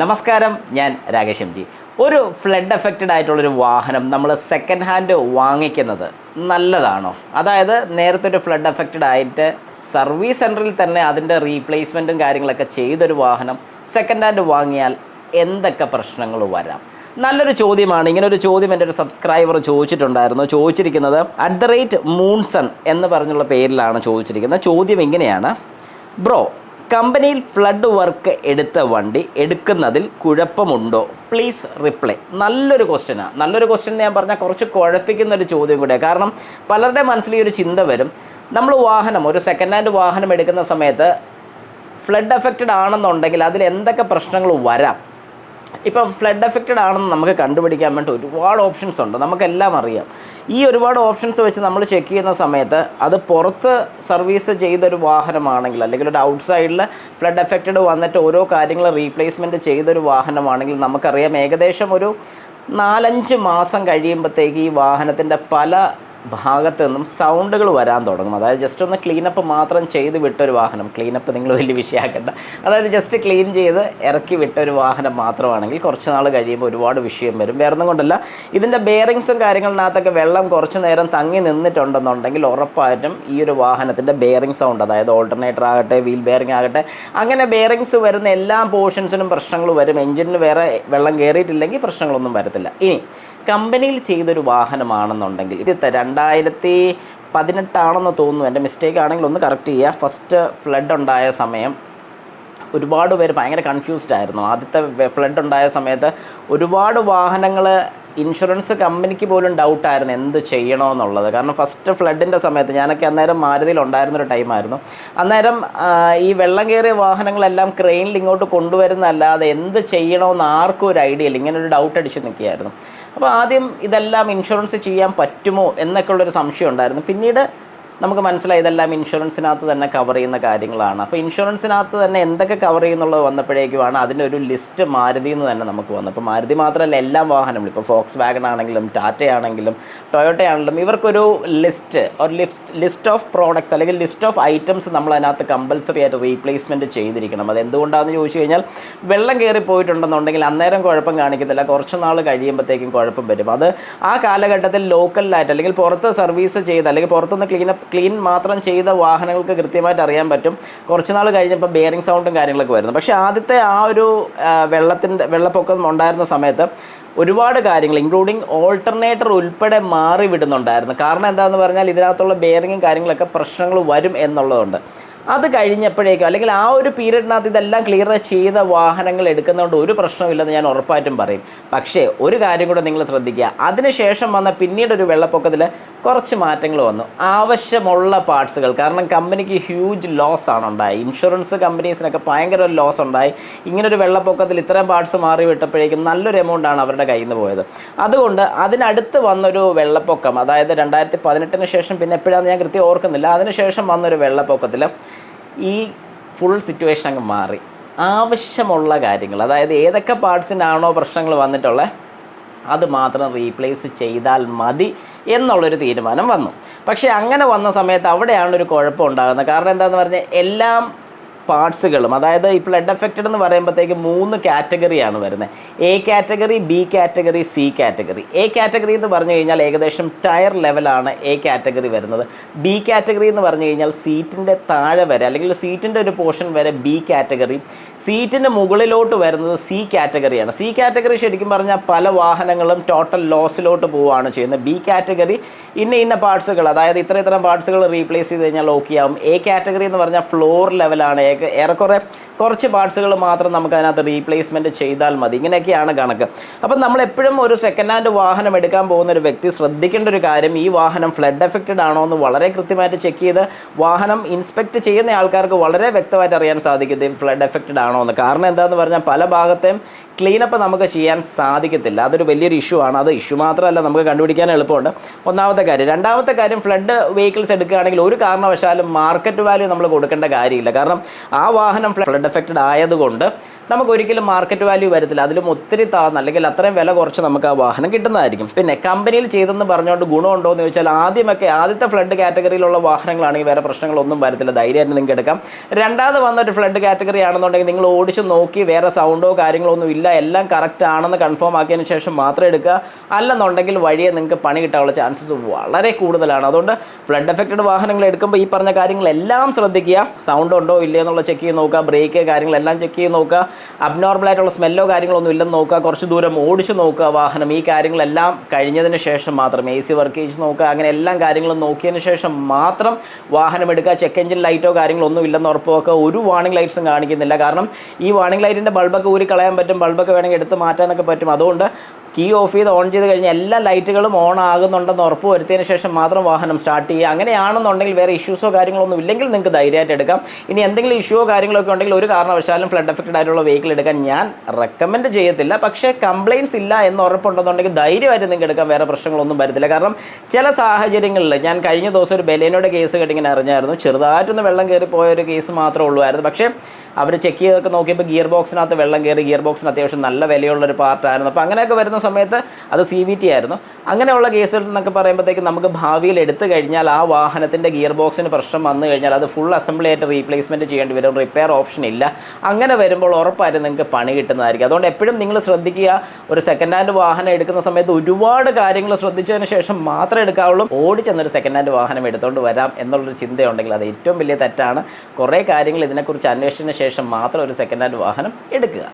നമസ്കാരം ഞാൻ Rakesh M G. ഒരു ഫ്ലഡ് എഫക്റ്റഡ് ആയിട്ടുള്ളൊരു വാഹനം നമ്മൾ സെക്കൻഡ് ഹാൻഡ് വാങ്ങിക്കുന്നത് നല്ലതാണോ? അതായത് നേരത്തെ ഒരു ഫ്ലഡ് എഫക്റ്റഡ് ആയിട്ട് സർവീസ് സെന്ററിൽ തന്നെ അതിന്റെ റീപ്ലേസ്മെന്റും കാര്യങ്ങളൊക്കെ ചെയ്തൊരു വാഹനം സെക്കൻഡ് ഹാൻഡ് വാങ്ങിയാൽ എന്തൊക്കെ പ്രശ്നങ്ങൾ വരാം? നല്ലൊരു ചോദ്യമാണ്. ഇങ്ങനെ ഒരു ചോദ്യം എന്റെ ഒരു സബ്സ്ക്രൈബർ ചോദിച്ചിട്ടുണ്ടായിരുന്നു. ചോദിച്ചിരിക്കുന്നത് അറ്റ് ദ റേറ്റ് മൂൺസൺ എന്ന് പറഞ്ഞുള്ള പേരിലാണ് ചോദിച്ചിരിക്കുന്നത്. ചോദ്യം എങ്ങനെയാണ് ബ്രോ കമ്പനിയിൽ ഫ്ലഡ് വർക്ക് എടുത്ത വണ്ടി എടുക്കുന്നതിൽ കുഴപ്പമുണ്ടോ? Please reply. നല്ലൊരു ക്വസ്റ്റ്യനാണ് നല്ലൊരു ക്വസ്റ്റ്യൻ ഞാൻ പറഞ്ഞാൽ കുറച്ച് കുഴപ്പിക്കുന്ന ഒരു ചോദ്യം കൂടിയാണ് കാരണം പലരുടെ മനസ്സിൽ ഈ ഒരു ചിന്ത വരും. നമ്മൾ വാഹനം ഒരു സെക്കൻഡ് ഹാൻഡ് വാഹനം എടുക്കുന്ന സമയത്ത് ഫ്ലഡ് എഫക്റ്റഡ് ആണെന്നുണ്ടെങ്കിൽ അതിൽ എന്തൊക്കെ പ്രശ്നങ്ങൾ വരാം? ഇപ്പം ഫ്ലഡ് എഫക്റ്റഡ് ആണെന്ന് നമുക്ക് കണ്ടുപിടിക്കാൻ വേണ്ടി ഒരുപാട് ഓപ്ഷൻസ് ഉണ്ട്. നമുക്കെല്ലാം അറിയാം. ഈ ഒരുപാട് ഓപ്ഷൻസ് വെച്ച് നമ്മൾ ചെക്ക് ചെയ്യുന്ന സമയത്ത് അത് പുറത്ത് സർവീസ് ചെയ്തൊരു വാഹനമാണെങ്കിൽ അല്ലെങ്കിൽ ഒരു ഔട്ട് സൈഡിൽ ഫ്ലഡ് എഫക്റ്റഡ് വന്നിട്ട് ഓരോ കാര്യങ്ങൾ റീപ്ലേസ്മെന്റ് ചെയ്തൊരു വാഹനമാണെങ്കിൽ നമുക്കറിയാം ഏകദേശം ഒരു നാലഞ്ച് മാസം കഴിയുമ്പോഴത്തേക്ക് ഈ വാഹനത്തിന്റെ പല ഭാഗത്ത് നിന്നും സൗണ്ടുകൾ വരാൻ തുടങ്ങും. അതായത് ജസ്റ്റ് ഒന്ന് ക്ലീനപ്പ് മാത്രം ചെയ്ത് വിട്ടൊരു വാഹനം. ക്ലീനപ്പ് നിങ്ങൾ വലിയ വിഷയമാക്കണ്ട. അതായത് ജസ്റ്റ് ക്ലീൻ ചെയ്ത് ഇറക്കി വിട്ടൊരു വാഹനം മാത്രമാണെങ്കിൽ കുറച്ച് നാൾ കഴിയുമ്പോൾ ഒരുപാട് വിഷയം വരും. വേറെ ഒന്നും കൊണ്ടല്ല. ഇതിന്റെ ബെയറിങ്സും കാര്യങ്ങളിനകത്തൊക്കെ വെള്ളം കുറച്ച് നേരം തങ്ങി നിന്നിട്ടുണ്ടെന്നുണ്ടെങ്കിൽ ഉറപ്പായിട്ടും ഈ ഒരു വാഹനത്തിന്റെ ബെയറിങ് സൗണ്ട് അതായത് ഓൾട്ടർനേറ്റർ ആകട്ടെ വീൽ ബെയറിംഗ് ആകട്ടെ അങ്ങനെ ബെയറിങ്സ് വരുന്ന എല്ലാ പോർഷൻസിനും പ്രശ്നങ്ങൾ വരും. എഞ്ചിനിന് വേറെ വെള്ളം കയറിയിട്ടില്ലെങ്കിൽ പ്രശ്നങ്ങളൊന്നും വരത്തില്ല. ഇനി കമ്പനിയിൽ ചെയ്തൊരു വാഹനമാണെന്നുണ്ടെങ്കിൽ ഇത് രണ്ടായിരത്തി പതിനെട്ടാണെന്ന് തോന്നുന്നു. എന്റെ മിസ്റ്റേക്ക് ആണെങ്കിൽ ഒന്ന് കറക്റ്റ് ചെയ്യുക. ഫസ്റ്റ് ഫ്ലഡ് ഉണ്ടായ സമയം ഒരുപാട് പേര് ഭയങ്കര കൺഫ്യൂസ്ഡ് ആയിരുന്നു. ആദ്യത്തെ ഫ്ലഡ് ഉണ്ടായ സമയത്ത് ഒരുപാട് വാഹനങ്ങൾ ഇൻഷുറൻസ് കമ്പനിക്ക് പോലും ഡൗട്ടായിരുന്നു എന്ത് ചെയ്യണമെന്നുള്ളത് കാരണം ഫസ്റ്റ് ഫ്ലഡിന്റെ സമയത്ത് ഞാനൊക്കെ അന്നേരം മാരുതിയിൽ ഉണ്ടായിരുന്നൊരു ടൈമായിരുന്നു അന്നേരം ഈ വെള്ളം കയറിയ വാഹനങ്ങളെല്ലാം ക്രെയിനിൽ ഇങ്ങോട്ട് കൊണ്ടുവരുന്നതല്ലാതെ എന്ത് ചെയ്യണമെന്ന് ആർക്കും ഒരു ഐഡിയ ഇല്ല. ഇങ്ങനെ ഒരു ഡൗട്ട് അടിച്ച് നിൽക്കുകയായിരുന്നു. അപ്പോൾ ആദ്യം ഇതെല്ലാം ഇൻഷുറൻസ് ചെയ്യാൻ പറ്റുമോ എന്നൊക്കെയുള്ളൊരു സംശയം ഉണ്ടായിരുന്നു. പിന്നീട് നമുക്ക് മനസ്സിലായി ഇതെല്ലാം ഇൻഷുറൻസിനകത്ത് തന്നെ കവർ ചെയ്യുന്ന കാര്യങ്ങളാണ്. അപ്പോൾ ഇൻഷുറൻസിനകത്ത് തന്നെ എന്തൊക്കെ കവർ ചെയ്യുന്നുള്ളത് വന്നപ്പോഴേക്കുമാണ് അതിന്റെ ഒരു ലിസ്റ്റ് മാരുതി എന്ന് തന്നെ നമുക്ക് വന്നു അപ്പോൾ മാരുതി മാത്രമല്ല എല്ലാ വാഹനങ്ങളും ഇപ്പോൾ ഫോക്സ് വാഗൺ ആണെങ്കിലും ടാറ്റ ആണെങ്കിലും ടൊയോട്ട ആണെങ്കിലും ഇവർക്കൊരു ലിസ്റ്റ് ഒരു ലിസ്റ്റ് ലിസ്റ്റ് ഓഫ് പ്രോഡക്ട്സ് അല്ലെങ്കിൽ ലിസ്റ്റ് ഓഫ് ഐറ്റംസ് നമ്മൾ അതിനകത്ത് കമ്പൽസറി ആയിട്ട് റീപ്ലേസ്മെന്റ് ചെയ്തിരിക്കണം. അത് എന്തുകൊണ്ടാണെന്ന് ചോദിച്ചു കഴിഞ്ഞാൽ വെള്ളം കയറി പോയിട്ടുണ്ടെന്നുണ്ടെങ്കിൽ അന്നേരം കുഴപ്പം കാണിക്കത്തില്ല. കുറച്ച് നാൾ കഴിയുമ്പോഴത്തേക്കും കുഴപ്പം വരും. അത് ആ കാലഘട്ടത്തിൽ ലോക്കലിലായിട്ട് അല്ലെങ്കിൽ പുറത്ത് സർവീസ് ചെയ്ത് അല്ലെങ്കിൽ പുറത്തുനിന്ന് ക്ലീനപ്പ് ക്ലീൻ മാത്രം ചെയ്ത വാഹനങ്ങൾക്ക് കൃത്യമായിട്ട് അറിയാൻ പറ്റും. കുറച്ച് നാൾ കഴിഞ്ഞപ്പോൾ ബെയറിംഗ് സൗണ്ടും കാര്യങ്ങളൊക്കെ വരുന്നു. പക്ഷേ ആദ്യത്തെ ആ ഒരു വെള്ളത്തിന്റെ വെള്ളപ്പൊക്കം ഉണ്ടായിരുന്ന സമയത്ത് ഒരുപാട് കാര്യങ്ങൾ ഇൻക്ലൂഡിങ് ഓൾട്ടർനേറ്റർ ഉൾപ്പെടെ മാറി വിടുന്നുണ്ടായിരുന്നു കാരണം എന്താണെന്ന് പറഞ്ഞാൽ ഇതിനകത്തുള്ള ബെയറിങ്ങും കാര്യങ്ങളൊക്കെ പ്രശ്നങ്ങൾ വരും എന്നുള്ളതുകൊണ്ട് അത് കഴിഞ്ഞപ്പോഴേക്കും അല്ലെങ്കിൽ ആ ഒരു പീരീഡിനകത്ത് ഇതെല്ലാം ക്ലിയർ ചെയ്ത വാഹനങ്ങൾ എടുക്കുന്നതുകൊണ്ട് ഒരു പ്രശ്നമില്ലെന്ന് ഞാൻ ഉറപ്പായിട്ടും പറയും. പക്ഷേ ഒരു കാര്യം കൂടെ നിങ്ങൾ ശ്രദ്ധിക്കുക. അതിനുശേഷം വന്ന പിന്നീട് ഒരു വെള്ളപ്പൊക്കത്തിൽ കുറച്ച് മാറ്റങ്ങൾ വന്നു. ആവശ്യമുള്ള പാർട്സുകൾ കാരണം കമ്പനിക്ക് ഹ്യൂജ് ലോസ് ആണ് ഉണ്ടായി. ഇൻഷുറൻസ് കമ്പനീസിനൊക്കെ ഭയങ്കര ഒരു ലോസ് ഉണ്ടായി. ഇങ്ങനൊരു വെള്ളപ്പൊക്കത്തിൽ ഇത്രയും പാർട്സ് മാറി വിട്ടപ്പോഴേക്കും നല്ലൊരു എമൗണ്ട് ആണ് അവരുടെ കയ്യിൽ നിന്ന് പോയത്. അതുകൊണ്ട് അതിനടുത്ത് വന്നൊരു വെള്ളപ്പൊക്കം അതായത് രണ്ടായിരത്തി പതിനെട്ടിന് ശേഷം പിന്നെ എപ്പോഴാണെന്ന് ഞാൻ കൃത്യം ഓർക്കുന്നില്ല. അതിനുശേഷം വന്നൊരു വെള്ളപ്പൊക്കത്തിൽ ഈ ഫുൾ സിറ്റുവേഷൻ അങ്ങ് മാറി. ആവശ്യമുള്ള കാര്യങ്ങൾ അതായത് ഏതൊക്കെ പാർട്സിനാണോ പ്രശ്നങ്ങൾ വന്നിട്ടുള്ളത് അത് മാത്രം റീപ്ലേസ് ചെയ്താൽ മതി എന്നുള്ളൊരു തീരുമാനം വന്നു. പക്ഷേ അങ്ങനെ വന്ന സമയത്ത് അവിടെയാണ് ഒരു കുഴപ്പം ഉണ്ടാകുന്നത്. കാരണം എന്താണെന്ന് പറഞ്ഞാൽ എല്ലാം പാർട്സുകളും. അതായത് ഈ ഫ്ലഡ് എഫക്റ്റഡ് എന്ന് പറയുമ്പോഴത്തേക്ക് മൂന്ന് കാറ്റഗറിയാണ് വരുന്നത് A category B category C category A category എന്ന് പറഞ്ഞു കഴിഞ്ഞാൽ ഏകദേശം ടയർ ലെവലാണ് എ കാറ്റഗറി വരുന്നത്. ബി കാറ്റഗറി എന്ന് പറഞ്ഞു കഴിഞ്ഞാൽ സീറ്റിന്റെ താഴെ വരെ അല്ലെങ്കിൽ സീറ്റിന്റെ ഒരു പോർഷൻ വരെ ബി കാറ്റഗറി സീറ്റിന് മുകളിലോട്ട് വരുന്നത് സി കാറ്റഗറിയാണ് സി കാറ്റഗറി ശരിക്കും പറഞ്ഞാൽ പല വാഹനങ്ങളും ടോട്ടൽ ലോസിലോട്ട് പോവുകയാണ് ചെയ്യുന്നത്. ബി കാറ്റഗറി ഇന്ന ഇന്ന പാർട്സുകൾ അതായത് ഇത്ര ഇത്തരം പാർട്സുകൾ റീപ്ലേസ് ചെയ്ത് കഴിഞ്ഞാൽ ഓക്കെ ആവും. എ കാറ്റഗറി എന്ന് പറഞ്ഞാൽ ഫ്ലോർ ലെവലാണ് ഏറെക്കുറെ കുറച്ച് പാർട്സുകൾ മാത്രം നമുക്ക് അതിനകത്ത് റീപ്ലേസ്മെന്റ് ചെയ്താൽ മതി. ഇങ്ങനെയൊക്കെയാണ് കണക്ക്. അപ്പം നമ്മൾ എപ്പോഴും ഒരു സെക്കൻഡ് ഹാൻഡ് വാഹനം എടുക്കാൻ പോകുന്ന ഒരു വ്യക്തി ശ്രദ്ധിക്കേണ്ട ഒരു കാര്യം ഈ വാഹനം ഫ്ലഡ് എഫക്റ്റഡ് ആണോ എന്ന് വളരെ കൃത്യമായിട്ട് ചെക്ക് ചെയ്ത് വാഹനം ഇൻസ്പെക്ട് ചെയ്യുന്ന ആൾക്കാർക്ക് വളരെ വ്യക്തമായിട്ട് അറിയാൻ സാധിക്കും ഫ്ലഡ് എഫക്റ്റഡ് ആണോ എന്ന്. കാരണം എന്താണെന്ന് പറഞ്ഞാൽ പല ഭാഗത്തെയും ക്ലീനപ്പ് നമുക്ക് ചെയ്യാൻ സാധിക്കത്തില്ല. അതൊരു വലിയൊരു ഇഷ്യൂ ആണ്. അത് ഇഷ്യൂ മാത്രമല്ല നമുക്ക് കണ്ടുപിടിക്കാൻ എളുപ്പമുണ്ട്. ഒന്നാമത്തെ കാര്യം രണ്ടാമത്തെ കാര്യം ഫ്ലഡ് വെഹിക്കിൾസ് എടുക്കുകയാണെങ്കിൽ ഒരു കാരണവശാലും മാർക്കറ്റ് വാല്യൂ നമ്മൾ കൊടുക്കേണ്ട കാര്യമില്ല. കാരണം ആ വാഹനം ഫ്ലഡ് എഫക്റ്റഡ് ആയതുകൊണ്ട് നമുക്ക് ഒരിക്കലും മാർക്കറ്റ് വാല്യൂ വരത്തില്ല. അതിലും ഒത്തിരി താഴ്ന്ന അല്ലെങ്കിൽ അത്രയും വില കുറച്ച് നമുക്ക് ആ വാഹനം കിട്ടുന്നതായിരിക്കും. പിന്നെ കമ്പനിയിൽ ചെയ്തെന്ന് പറഞ്ഞുകൊണ്ട് ഗുണമുണ്ടോ എന്ന് ചോദിച്ചാൽ ആദ്യമൊക്കെ ആദ്യത്തെ ഫ്ലഡ് കാറ്റഗറിയിലുള്ള വാഹനങ്ങളാണെങ്കിൽ വേറെ പ്രശ്നങ്ങളൊന്നും വരത്തില്ല. ധൈര്യമായിട്ട് നിങ്ങൾക്ക് എടുക്കാം. രണ്ടാമത് വന്ന ഒരു ഫ്ലഡ് കാറ്റഗറി ആണെന്നുണ്ടെങ്കിൽ നിങ്ങൾ ഓടിച്ച് നോക്കി വേറെ സൗണ്ടോ കാര്യങ്ങളോ ഒന്നും ഇല്ല എല്ലാം കറക്റ്റ് ആണെന്ന് കൺഫേം ആക്കിയതിന് ശേഷം മാത്രം എടുക്കുക. അല്ലെന്നുണ്ടെങ്കിൽ വഴിയെ നിങ്ങൾക്ക് പണി കിട്ടാനുള്ള ചാൻസസ് വളരെ കൂടുതലാണ്. അതുകൊണ്ട് ഫ്ലഡ് എഫക്റ്റഡ് വാഹനങ്ങൾ എടുക്കുമ്പോൾ ഈ പറഞ്ഞ കാര്യങ്ങളെല്ലാം ശ്രദ്ധിക്കുക. സൗണ്ട് ഉണ്ടോ ഇല്ലയോ എന്നുള്ള ചെക്ക് ചെയ്ത് നോക്കുക. ബ്രേക്ക് കാര്യങ്ങളെല്ലാം ചെക്ക് ചെയ്ത് നോക്കുക. അബ്നോർമൽ ആയിട്ടുള്ള സ്മെല്ലോ കാര്യങ്ങളൊന്നും ഇല്ലെന്ന് നോക്കുക. കുറച്ച് ദൂരം ഓടിച്ച് നോക്കുക വാഹനം. ഈ കാര്യങ്ങളെല്ലാം കഴിഞ്ഞതിന് ശേഷം മാത്രം എ സി വർക്ക് ചെയ്ത് നോക്കുക. അങ്ങനെ എല്ലാ കാര്യങ്ങളും നോക്കിയതിന് ശേഷം മാത്രം വാഹനം എടുക്കുക. ചെക്ക് എഞ്ചിൻ ലൈറ്റോ കാര്യങ്ങളോ ഒന്നും ഇല്ലെന്ന് ഉറപ്പുവെക്കുക ഒരു വാണിംഗ് ലൈറ്റ്സും കാണിക്കുന്നില്ല. കാരണം ഈ വാണിംഗ് ലൈറ്റിന്റെ ബൾബൊക്കെ ഊരി കളയാൻ പറ്റും ബൾബൊക്കെ വേണമെങ്കിൽ എടുത്ത് മാറ്റാനൊക്കെ പറ്റും. അതുകൊണ്ട് കീ ഓഫ് ചെയ്ത് ഓൺ ചെയ്ത് കഴിഞ്ഞാൽ എല്ലാ ലൈറ്റുകളും ഓൺ ആകുന്നുണ്ടെന്ന് ഉറപ്പ് വരുത്തിയതിന് ശേഷം മാത്രം വാഹനം സ്റ്റാർട്ട് ചെയ്യുക. അങ്ങനെയാണെന്നുണ്ടെങ്കിൽ വേറെ ഇഷ്യൂസോ കാര്യങ്ങളൊന്നും ഇല്ലെങ്കിൽ നിങ്ങൾക്ക് ധൈര്യമായിട്ട് എടുക്കാം. ഇനി എന്തെങ്കിലും ഇഷ്യൂ കാര്യങ്ങളൊക്കെ ഉണ്ടെങ്കിൽ ഒരു കാരണവശാലും ഫ്ലഡ് എഫക്റ്റഡ് ആയിട്ടുള്ള വെഹിക്കിൾ എടുക്കാൻ ഞാൻ റെക്കമെൻഡ് ചെയ്യത്തില്ല. പക്ഷേ കംപ്ലയിൻസ് ഇല്ല എന്ന് ഉറപ്പുണ്ടെന്നുണ്ടെങ്കിൽ ധൈര്യമായിട്ട് നിങ്ങൾക്ക് എടുക്കാൻ വേറെ പ്രശ്നങ്ങളൊന്നും വരത്തില്ല. കാരണം ചില സാഹചര്യങ്ങളിൽ ഞാൻ കഴിഞ്ഞ ദിവസം ഒരു ബലേനോയുടെ കേസ് കേട്ട് ഇങ്ങനെ അറിഞ്ഞായിരുന്നു. ചെറുതായിട്ടൊന്ന് വെള്ളം കയറി പോയ ഒരു കേസ് മാത്രമേ ഉള്ളൂ പക്ഷേ അവർ ചെക്ക് ചെയ്തൊക്കെ നോക്കിയപ്പോൾ ഗിയർ ബോക്സിനകത്ത് വെള്ളം കയറി ഗിയർ ബോക്സിന് അത്യാവശ്യം നല്ല വിലയുള്ള ഒരു പാർട്ടായിരുന്നു അപ്പോൾ അങ്ങനെയൊക്കെ വരുന്ന സമയത്ത് അത് സി വി ടി ആയിരുന്നു. അങ്ങനെയുള്ള കേസുകൾ എന്നൊക്കെ പറയുമ്പോഴത്തേക്ക് നമുക്ക് ഭാവിയിൽ എടുത്തു കഴിഞ്ഞാൽ ആ വാഹനത്തിന്റെ ഗിയർ ബോക്സിന് പ്രശ്നം വന്നു കഴിഞ്ഞാൽ അത് ഫുൾ അസംബ്ലി ആയിട്ട് റീപ്ലേസ്മെന്റ് ചെയ്യേണ്ടി വരും. റിപ്പയർ ഓപ്ഷൻ ഇല്ല. അങ്ങനെ വരുമ്പോൾ ഉറപ്പായിട്ടും നിങ്ങൾക്ക് പണി കിട്ടുന്നതായിരിക്കും. അതുകൊണ്ട് എപ്പോഴും നിങ്ങൾ ശ്രദ്ധിക്കുക ഒരു സെക്കൻഡ് ഹാൻഡ് വാഹനം എടുക്കുന്ന സമയത്ത് ഒരുപാട് കാര്യങ്ങൾ ശ്രദ്ധിച്ചതിന് ശേഷം മാത്രമേ എടുക്കാവുള്ളൂ. ഓടിച്ചെന്നൊരു സെക്കൻഡ് ഹാൻഡ് വാഹനം എടുത്തുകൊണ്ട് വരാം എന്നുള്ളൊരു ചിന്തയുണ്ടെങ്കിൽ അത് ഏറ്റവും വലിയ തെറ്റാണ്. കുറേ കാര്യങ്ങൾ ഇതിനെക്കുറിച്ച് അന്വേഷിച്ചതിന് ശേഷം മാത്രം ഒരു സെക്കൻഡ് ഹാൻഡ് വാഹനം എടുക്കുക.